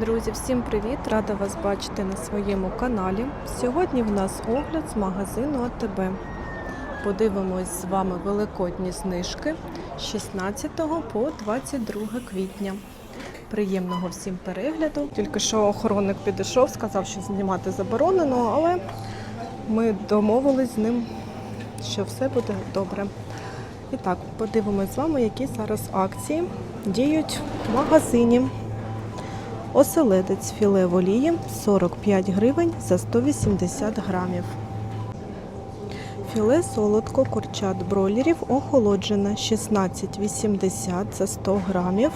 Друзі, всім привіт! Рада вас бачити на своєму каналі. Сьогодні в нас огляд з магазину АТБ. Подивимось з вами великодні знижки з 16 по 22 квітня. Приємного всім перегляду. Тільки що охоронник підійшов, сказав, що знімати заборонено, але ми домовились з ним, що все буде добре. І так, подивимось з вами, які зараз акції діють в магазині. Оселедець філе в олії 45 гривень за 180 грамів. Філе солодко курчат бройлерів охолоджене 16,80 за 100 грамів.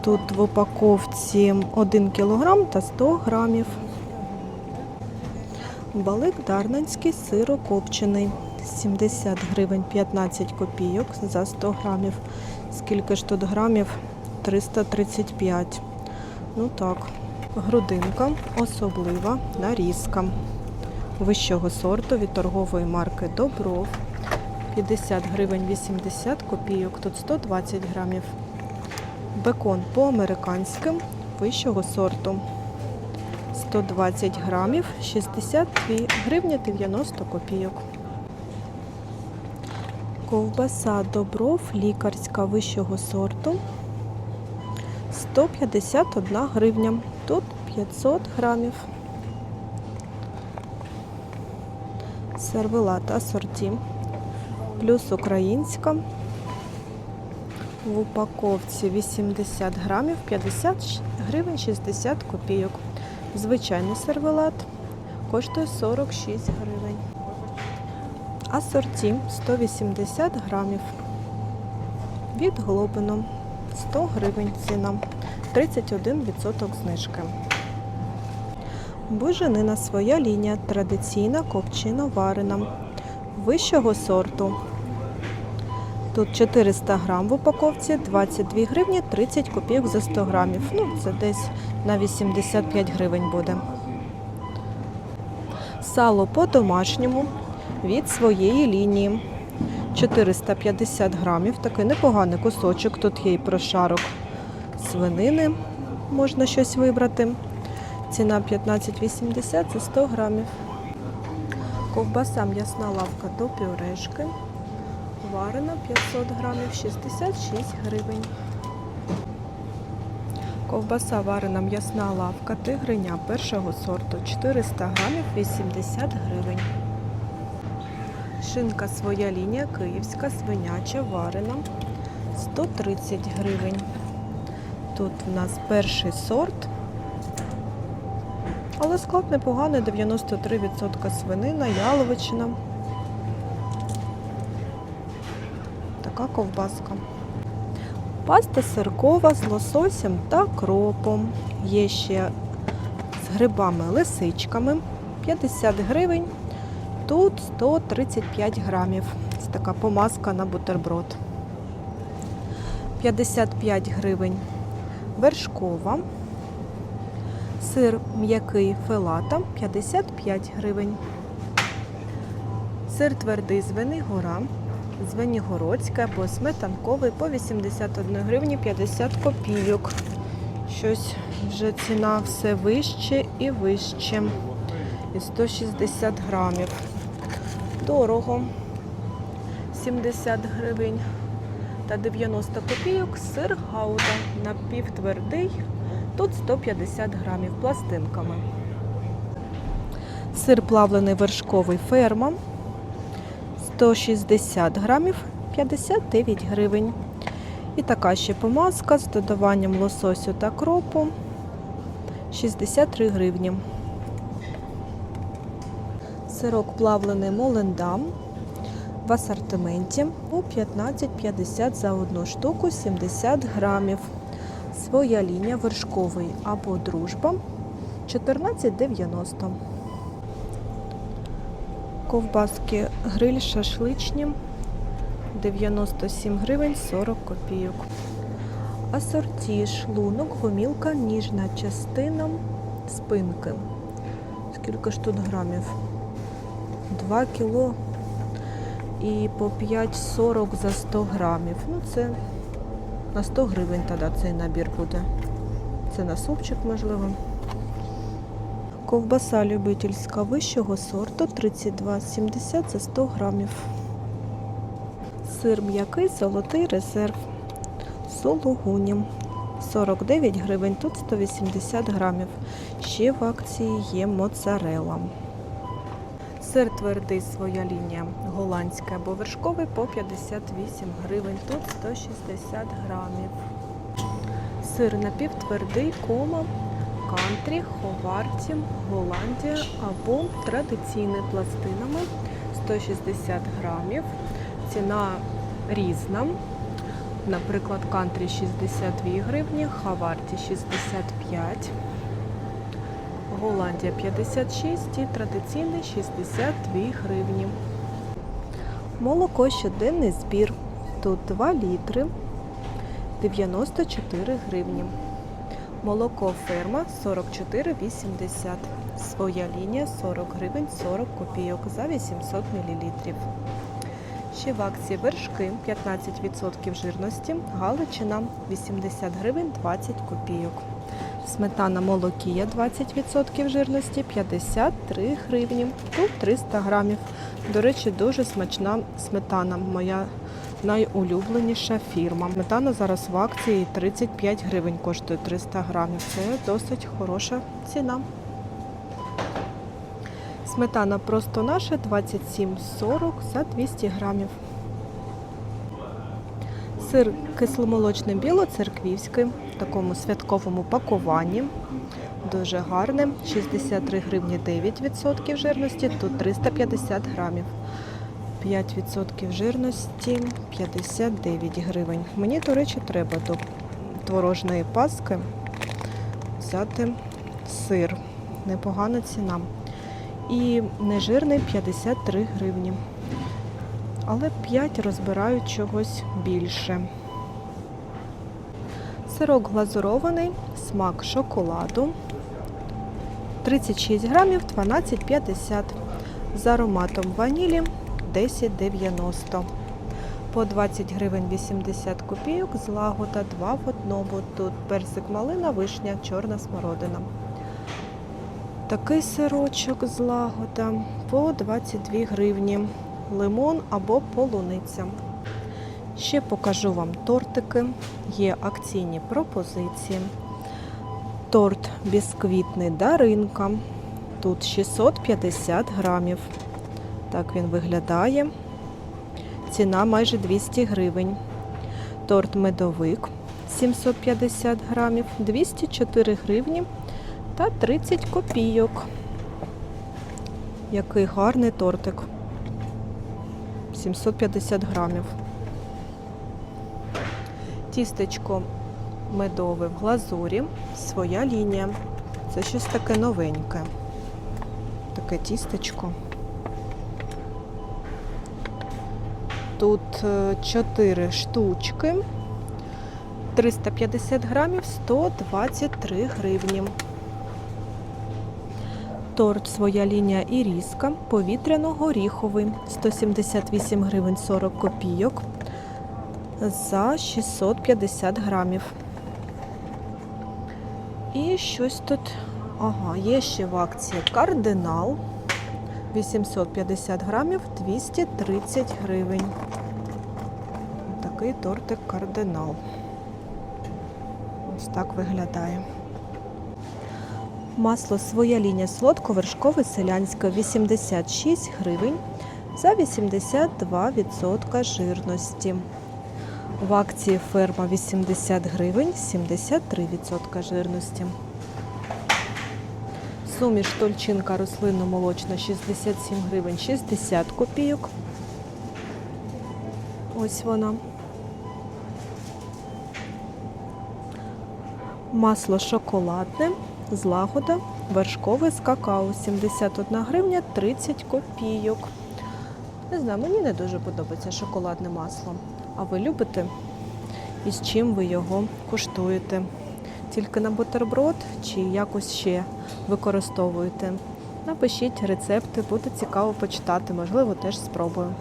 Тут в упаковці 1 кг та 100 грамів. Балик дарнанський сирокопчений 70 гривень 15 копійок за 100 грамів. Скільки ж тут грамів? 335. Ну так, грудинка особлива нарізка вищого сорту від торгової марки Добров. 50 гривень 80 копійок, тут 120 грамів. Бекон по-американськи вищого сорту. 120 грамів, 62 гривні 90 копійок. Ковбаса Добров лікарська вищого сорту. 151 гривня. Тут 500 грамів. Сервелат асорті. Плюс українська. В упаковці 80 грамів 50 гривень 60 копійок. Звичайний сервелат коштує 46 гривень. Асорті 180 грамів. Від глобином 100 гривень ціна, 31% знижки. Буженина своя лінія, традиційна копчино варена, вищого сорту. Тут 400 грам в упаковці, 22 гривні 30 копійок за 100 грамів. Ну, це десь на 85 гривень буде. Сало по-домашньому від своєї лінії. 450 грамів, такий непоганий кусочок. Тут є і прошарок свинини, можна щось вибрати. Ціна 15,80 за 100 грамів. Ковбаса м'ясна лавка до пюрешки. Варена 500 грамів 66 гривень. Ковбаса варена м'ясна лавка тигриня першого сорту 400 грамів 80 гривень. Шинка своя лінія київська, свиняча, варена 130 гривень. Тут в нас перший сорт. Але склад непоганий, 93% свинина, яловичина. Така ковбаска. Паста сиркова з лососем та кропом. Є ще з грибами-лисичками 50 гривень. Тут 135 грамів. Це така помазка на бутерброд. 55 гривень вершкова. Сир м'який фелата 55 гривень. Сир твердий Звенигора, Звенігородська або сметанковий по 81 гривні 50 копійок. Щось вже ціна все вище і вище. І 160 грамів. Дорого. 70 гривень та 90 копійок. Сир гауда напівтвердий. Тут 150 грамів пластинками. Сир плавлений вершковий ферма. 160 грамів 59 гривень. І така ще помазка з додаванням лососю та кропу 63 гривні. Сирок плавлений Молендам в асортименті по 15,50 за одну штуку 70 грамів. Своя лінія вершковий або дружба 14,90. Ковбаски гриль шашличні 97 гривень 40 копійок. Асорті шлунок, гомілка, ніжна частина спинки. Скільки ж тут грамів? 2 кіло і по 5,40 за 100 грамів. Ну, це на 100 гривень тоді цей набір буде. Це на супчик, можливо. Ковбаса любительська вищого сорту 32,70 за 100 грамів. Сир м'який, золотий резерв. Сулугуні. 49 гривень, тут 180 грамів. Ще в акції є моцарела. Сир твердий своя лінія. Голландський або вершковий по 58 гривень, тут 160 грамів. Сир напівтвердий кома, кантрі, ховарті, Голландія або традиційний пластинами 160 грамів. Ціна різна. Наприклад, кантрі 62 гривні, хаварті 65, Голландія 56 і традиційний 62 гривні. Молоко щоденний збір. Тут 2 літри 94 гривні. Молоко ферма 44,80. Своя лінія 40 гривень 40 копійок за 800 мл. Ще в акції вершки 15% жирності, Галичина 80 гривень 20 копійок. Сметана молокія 20% жирності 53 гривні, тут 300 грамів. До речі, дуже смачна сметана. Моя найулюбленіша фірма. Сметана зараз в акції 35 гривень коштує 300 грамів. Це досить хороша ціна. Сметана просто наша 27,40 за 200 грамів. Сир кисломолочний білоцерквівський в такому святковому пакуванні. Дуже гарне. 63 гривні 9% жирності, тут 350 грамів. 5% жирності 59 гривень. Мені, до речі, треба до творожної паски взяти сир. Непогана ціна і нежирний 53 гривні. Але 5 розбирають чогось більше. Сирок глазурований, смак шоколаду. 36 грамів 12,50. З ароматом ванілі 10,90. По 20 гривень 80 копійок, злагода 2 в одному. Тут персик малина, вишня, чорна смородина. Такий сирочок з лагода по 22 гривні. Лимон або полуниця. Ще покажу вам тортики. Є акційні пропозиції. Торт бісквітний даринка. Тут 650 грамів. Так він виглядає. Ціна майже 200 гривень. Торт медовик 750 грамів, 204 гривні та 30 копійок. Який гарний тортик. 750 грамів. Тістечко медове в глазурі. Своя лінія. Це щось таке новеньке. Таке тістечко. Тут 4 штучки. 350 грамів 123 гривні. Торт своя лінія іріска, повітряно-горіховий, 178 гривень 40 копійок за 650 грамів. І щось тут, ага, є ще в акції кардинал. 850 грамів 230 гривень. Такий тортик кардинал. Ось так виглядає. Масло своя лінія солодко-вершкове селянське 86 гривень за 82% жирності. В акції ферма 80 гривень 73% жирності. Суміш тольчинка рослинно-молочна 67 гривень 60 копійок. Ось вона. Масло шоколадне, злагода, вершкове з какао 71 гривня 30 копійок. Не знаю, мені не дуже подобається шоколадне масло. А ви любите? І з чим ви його куштуєте? Тільки на бутерброд чи якось ще використовуєте? Напишіть рецепти, буде цікаво почитати, можливо, теж спробую.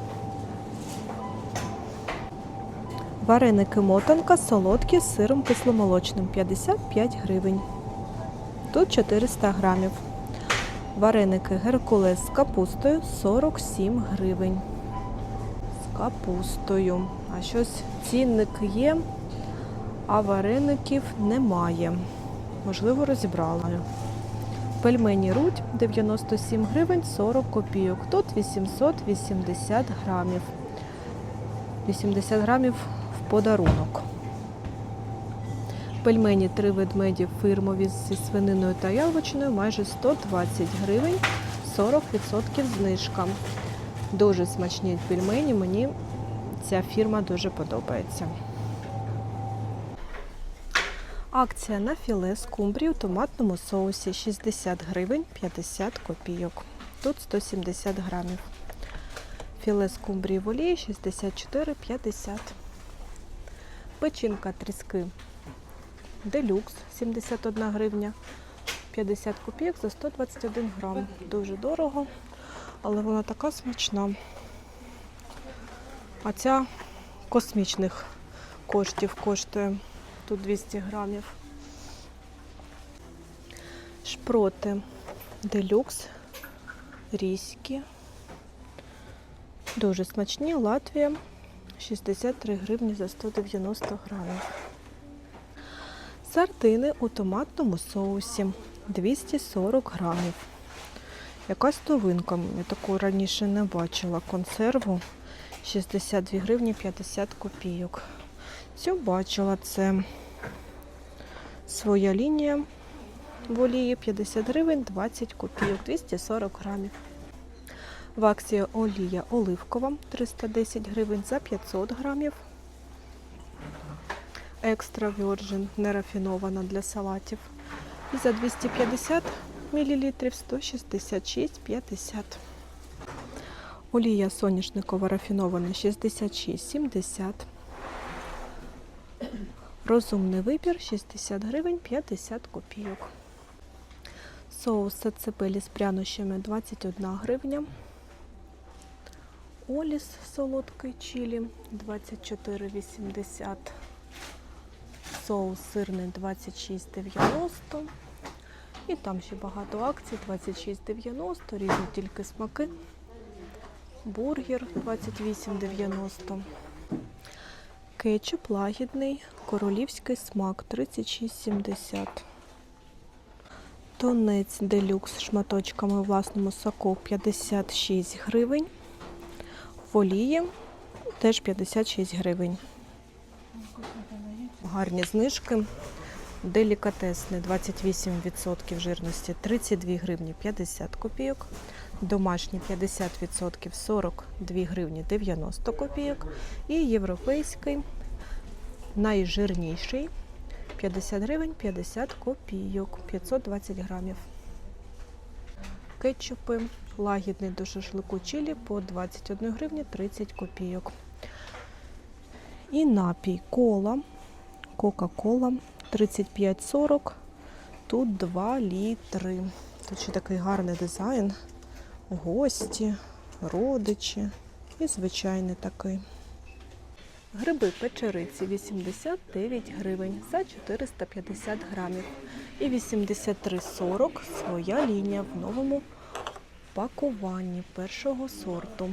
Вареники мотанка солодкі з сиром кисломолочним 55 гривень. Тут 400 грамів. Вареники Геркулес з капустою 47 гривень. З капустою. А щось цінник є, а вареників немає. Можливо, розібрала. Пельмені Рудь 97 гривень 40 копійок. Тут 880 грамів. 80 грамів в подарунок. Пельмені три ведмеді фирмові зі свининою та яловичиною майже 120 гривень, 40% знижка. Дуже смачні пельмені, мені ця фірма дуже подобається. Акція на філе скумбрії у томатному соусі 60 гривень 50 копійок. Тут 170 грамів. Філе скумбрії в олії 64,50. Печінка тріски Делюкс 71 гривня 50 копійок за 121 грам. Дуже дорого, але вона така смачна. А ця космічних коштів коштує тут 200 грамів. Шпроти Делюкс, різькі. Дуже смачні. Латвія 63 гривні за 190 грамів. Сардини у томатному соусі 240 грамів. Якась новинка, я таку раніше не бачила. Консерву 62 гривні 50 копійок. Цю бачила, це своя лінія в олії 50 гривень 20 копійок, 240 грамів. В акції олія оливкова 310 гривень за 500 грамів. Екстра Virgin нерафінована для салатів. І за 250 мл 166,50. Олія соняшникова рафінована 66,70. Розумний вибір 60 гривень 50 копійок. Соус сацепелі з прянощами 21 гривня. Оліс солодкий чилі 24,80. Соус сирний 26,90. І там ще багато акцій 26,90, різні тільки смаки. Бургер 28,90. Кетчуп лагідний, королівський смак 36,70. Тонець делюкс шматочками у власному соку 56 гривень. В теж 56 гривень. Гарні знижки. Делікатесне 28% жирності 32 гривні 50 копійок. Домашній 50% 42 гривні 90 копійок. І європейський найжирніший 50 гривень 50 копійок, 520 грамів. Кетчупи лагідний до шашлику чилі по 21 гривні 30 копійок. І напій кола, Кока-кола 35,40. Тут 2 літри. Тут ще такий гарний дизайн. Гості, родичі і звичайний такий. Гриби печериці 89 гривень за 450 грамів. І 83,40 своя лінія в новому пакуванні першого сорту.